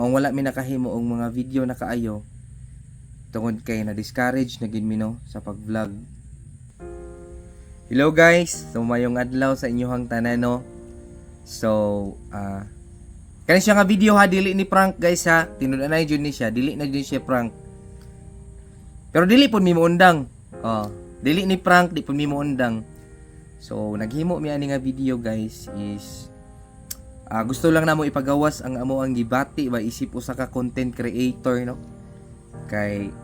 Maong wala mi nakahimo og mga video na kaayo tungod kay na discourage na gid mi no sa pag-vlog. Hello guys, so mayong adlaw sa inyohang tanan no. So, ah kani siya nga video ha dili ni prank guys ha. Tinud-anay jud ni siya, dili na jud siya prank. Pero dili pud mi moundang. Oh, dili ni prank, di pud mi moundang. So, naghimo mi ani nga video guys is ah, gusto lang namo ipagawas ang amo ang gibati ba isip usa ka content creator no. Kay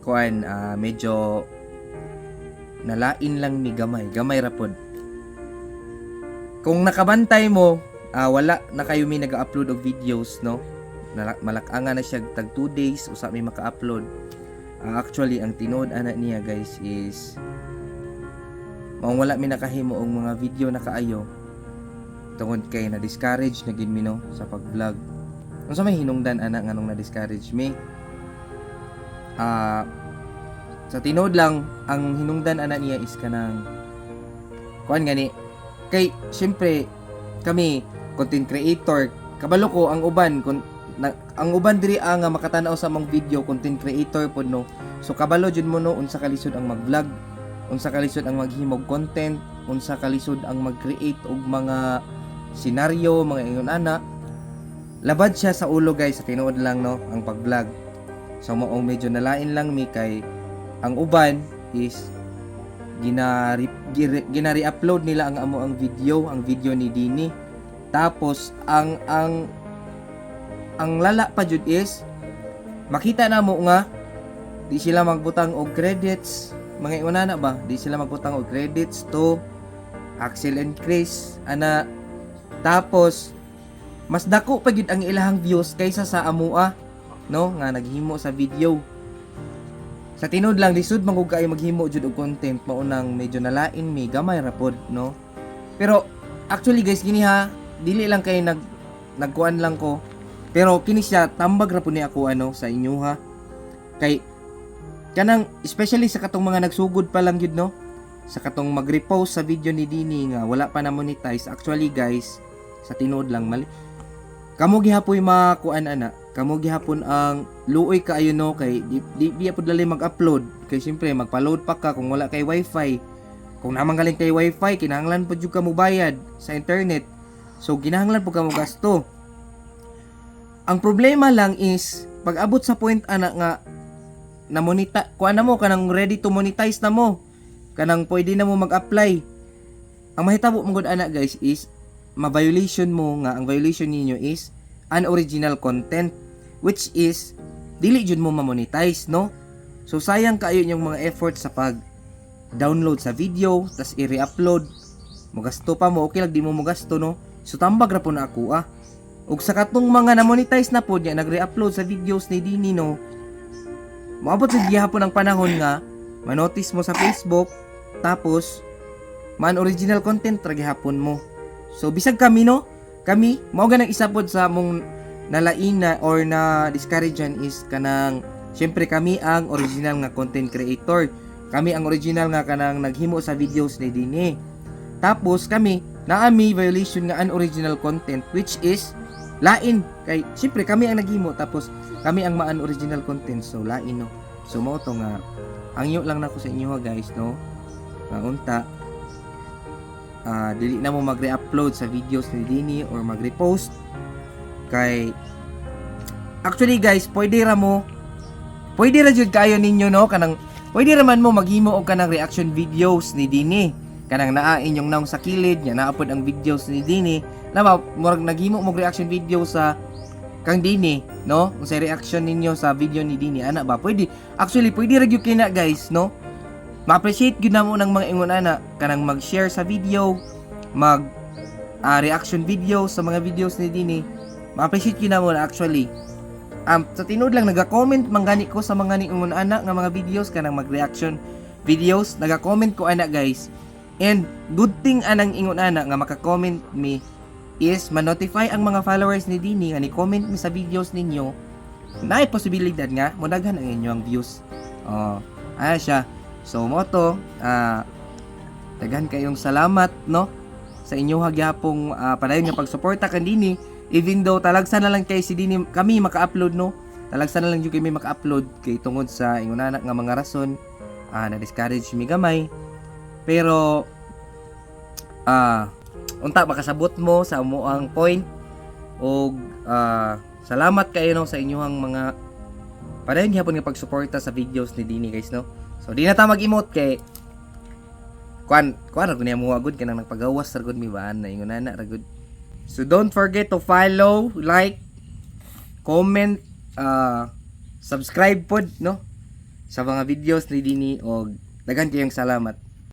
kuan ah, medyo nalain lang ni gamay, gamay ra pod. Kung nakabantay mo, ah, wala na kayo may nag-upload og videos no. Nala- Malak-anga na siya tag 2 days usa may maka-upload. Ah, actually ang tinuod ana niya guys is maong wala mi nakahimo og mga video na kaayo tungod kay na discourage na gid mi no sa pag-vlog. Unsa may hinungdan ana nganong na discourage mi? Ah sa tinuod lang ang hinungdan ana niya is kanang kuan gani kay syempre kami content creator kabalo ko ang uban kun na, ang uban diri ang nga makatanaw sa mong video content creator pod no so kabalo jud mo no unsa kalisod ang mag-vlog unsa kalisod ang maghimog content unsa kalisod ang mag-create og mga senaryo mga ingon ana. Labad siya sa ulo guys sa tinuod lang no ang pag-vlog. So maong medyo nalain lang mi kay ang uban is ginari ginari-upload nila ang amo ang video ang video ni Dini. Tapos ang ang ang lala pa jud is makita na mo nga di sila magbutang og credits. Mga una na ba di sila magbutang og credits to Axel and Chris. Ana tapos mas dako pa gid ang ilahang views kaysa sa amua no? Nga naghimo sa video. Sa tinod lang lisod man kaayo maghimo jud og content maunang medyo nalain mi gamay ra no? Pero actually guys gini ha dili lang kay nag nagkuan lang ko. Pero kini siya tambag ra ni ako ano sa inyo ha. Kay kanang especially sa katong mga nagsugod pa lang yun no? Sa katong mag-repost sa video ni Dini nga wala pa na monetize. Actually guys sa tinuod lang mali. Kamo gihapoy makuan ana. Kamo gihapon ang luoy kaayo no? Kay di, di, di apod dali mag-upload. Kay syempre magpa-load pa ka kung wala kay wifi. Kung naman galing kay wifi kinahanglan po jud ka mo bayad sa internet. So kinahanglan po ka mo gasto. Ang problema lang is pag abot sa point ana nga na monetize kuan na mo kanang ready to monetize na mo. Kanang pwede na mo mag-apply. Ang mahitabo mo gud ana guys is ma-violation mo nga ang violation ninyo is unoriginal content which is dili jud mo ma-monetize no? So sayang kaayo yung mga effort sa pag download sa video tas i-re-upload. Mo gasto pa mo okay lang di mo mo gasto no? So tambag ra po na ako ah. Ug sa katong mga na-monetize na po niya nagre-upload sa videos ni Dini no? Maabot sa gihapon ang panahon nga manotice mo sa Facebook tapos man original content ra gihapon mo. So bisag kami no, kami mao ganang isa pod sa mong nalaina or na discouragean is kanang syempre kami ang original nga content creator. Kami ang original nga kanang naghimo sa videos ni Dini. Tapos kami naami violation nga unoriginal content which is lain. Kay syempre kami ang naghimo tapos kami ang maan original content so lain no? So mo to nga hangyo lang nako sa inyo ha guys no? Nga unta ah dili na mo magre-upload sa videos ni Dini or magre-post. Kay actually guys pwede ra mo pwede ra jud kayo ninyo no? Kanang pwede ra man mo maghimo og kanang reaction videos ni Dini. Kanang naa inyong naong sa kilid nya naapod ang videos ni Dini. Na murag naghimo mo reaction video sa kang Dini no? Kung sa reaction ninyo sa video ni Dini ana ba? Pwede actually pwede ra gyud kina guys no ma-appreciate gyud namo ng mga ingon ana kanang mag-share sa video mag ah, reaction video sa mga videos ni Dini. Ma-appreciate gyud namo na actually. Um, sa tinud lang naga-comment man gani ko sa mga ningon ana nga mga videos kanang mag-reaction videos. Naga-comment ko ana guys. And good thing anang ingon ana nga maka-comment me is ma-notify ang mga followers ni Dini nga ni-comment mi sa videos ninyo na posibilidad nga modaghan ang inyong views. Oh aya siya so mo to ah daghan kayong salamat no sa inyo hagyapong uh, padayon nga pagsuporta kan Dini. Even though talagsa na lang kay si Dini kami maka-upload no? Talagsa na lang jud kami maka-upload kay tungod sa ingon anak nga mga rason ah na discourage mi gamay. Pero ah unta makasabot mo sa amuang point? Og ah, salamat kayo no sa inyong mga padayon gyapon nga pagsuporta sa videos ni Dini guys no so di na ta mag-emote kay kuan kuan ra gud niya mo agud kanang nagpagawas ra gud mi baan na ingon ana ra gud So don't forget to follow, like, comment, uh, subscribe pod no sa mga videos ni Dini og daghan kayong salamat.